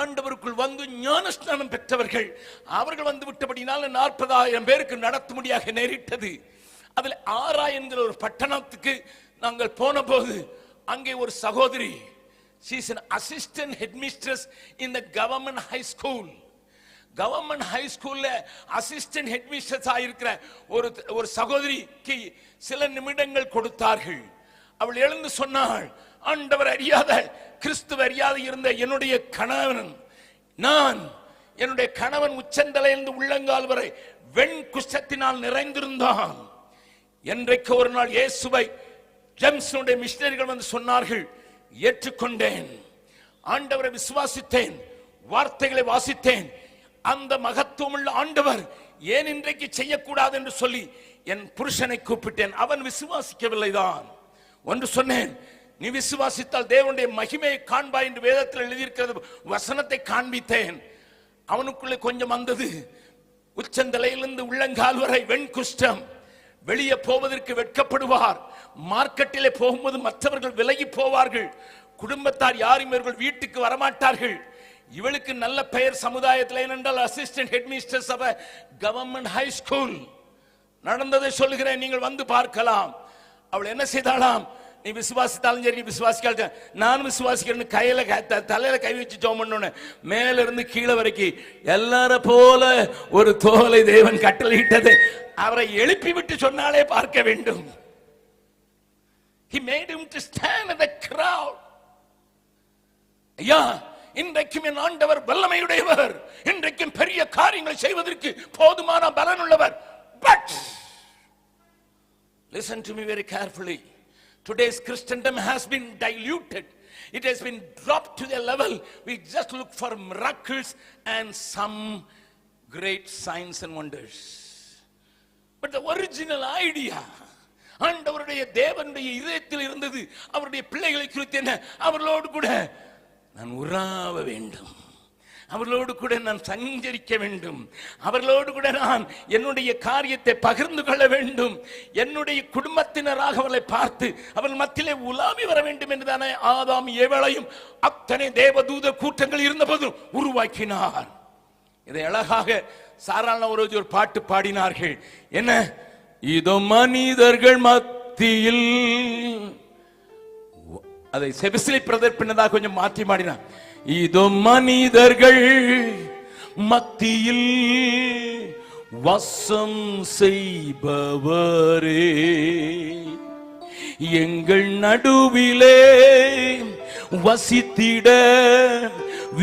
ஆண்டவருக்குள் வந்து ஞானஸ்நானம் பெற்றவர்கள். அவர்கள் வந்து விட்டபடினால நாற்பதாயிரம் பேருக்கு நடத்தும்படியாக நேரிட்டது. அதில் ஆரா என்கிற ஒரு பட்டணத்துக்கு நாங்கள் போன போது அங்கே ஒரு சகோதரி சீசன் அசிஸ்டன்ட் ஹெட்மிஸ்ட்ரஸ் இந்த government high school government high ஸ்கூல்ல அசிஸ்டன்ட் ஹெட்மிஸ்ட்ரஸ் ஆயிருக்கிற ஒரு ஒரு சகோதரிக்கு சில நிமிடங்கள் கொடுத்தார்கள். அவள் எழுந்து சொன்னாள் ஆண்டவர் அறியாத கிறிஸ்துவ அறியாத இருந்த என்னுடைய கணவன் நான் என்னுடைய கணவன் உச்சந்தலையிலிருந்து உள்ளங்கால் வரை வெண் குஷத்தினால் நிறைந்திருந்தான். என்றைக்கு ஒரு நாள் இயேசுவை ஜெம்ஸனுடைய மிஷினரிகள் வந்து சொன்னார்கள் ஏற்றுக்கொண்டேன். ஆண்டவரை விசுவாசித்தேன் வார்த்தைகளை வாசித்தேன். அந்த மகத்துவமுள்ள ஆண்டவர் ஏன் இன்றைக்கு செய்யக்கூடாது என்று சொல்லி என் புருஷனை கூப்பிட்டேன். அவன் விசுவாசிக்கவில்லைதான். ஒன்று சொன்னேன் நீ விசுவாசித்தால் தேவனுடைய மகிமையை காண்பாய் என்று வேதத்தில் எழுதியிருக்கிறது. வசனத்தை காண்பித்தேன். அவனுக்குள்ளே கொஞ்சம் வந்தது உச்சந்தலையிலிருந்து உள்ளங்கால் வரை வெண்குஷ்டம். வெளியே போவதற்கு வெட்கப்படுவார். மார்க்கெட்டிலே போகும்போது மற்றவர்கள் விலகி போவார்கள். குடும்பத்தார் யாரும் இவர்கள் வீட்டுக்கு வரமாட்டார்கள். இவளுக்கு நல்ல பெயர் சமுதாயத்தில் ஏனென்றால் assistant headmistress of government high school நடந்ததை சொல்கிறேன் நீங்கள் வந்து பார்க்கலாம். அவள் என்ன செய்தாளாம்? நீ விசுவாசித்தாலும் சரி நீ விசுவாசிக்காட்டும் நான் விசுவாசிக்கிறேன்னு கையில கை- தலையில கை வச்சு ஜோம் பண்ணோன்னு மேல இருந்து கீழே வரைக்கும் எல்லார போல ஒரு தோலை தேவன் கட்டளையிட்டது. அவரை எழுப்பி விட்டு சொன்னாலே பார்க்க வேண்டும். He made him to stand in the crowd. ஐயா இன்றைக்கும் என் ஆண்டவர் வல்லமையுடையவர். இன்றைக்கும் பெரிய காரியங்களை செய்வதற்கு போதுமான பலன் உள்ளவர். But listen to me very carefully Today's Christendom has been diluted. It has been dropped to the level we just look for miracles and some great signs and wonders. But the original idea ஆண்டவருடைய தேவனுடைய இதயத்தில் இருந்தது அவருடைய பிள்ளைகளை குறித்து என்ன அவர்களோடு கூட நான் உறாவ வேண்டும் அவர்களோடு கூட நான் சஞ்சரிக்க வேண்டும். அவர்களோடு கூட நான் என்னுடைய காரியத்தை பகிர்ந்து கொள்ள வேண்டும். என்னுடைய குடும்பத்தினராக அவர்களை பார்த்து அவர்கள் மத்தியிலே உலாவி வர வேண்டும் என்றுதானே ஆதாம் ஏவளையும் அத்தனை தேவதூத கூட்டங்கள் இருந்தபோதும் உருவாக்கினார். இதை அழகாக சாராள ஒரு ஒரு பாட்டு பாடினார்கள். என்ன? இதோ மனிதர்கள் மத்தியில் அதை செபிசிலி பிரதர் பின்னதாக கொஞ்சம் மாற்றி மாடினார் இதோ மனிதர்கள் மத்தியில் வசம் செய்பவரே. எங்கள் நடுவிலே வசித்திட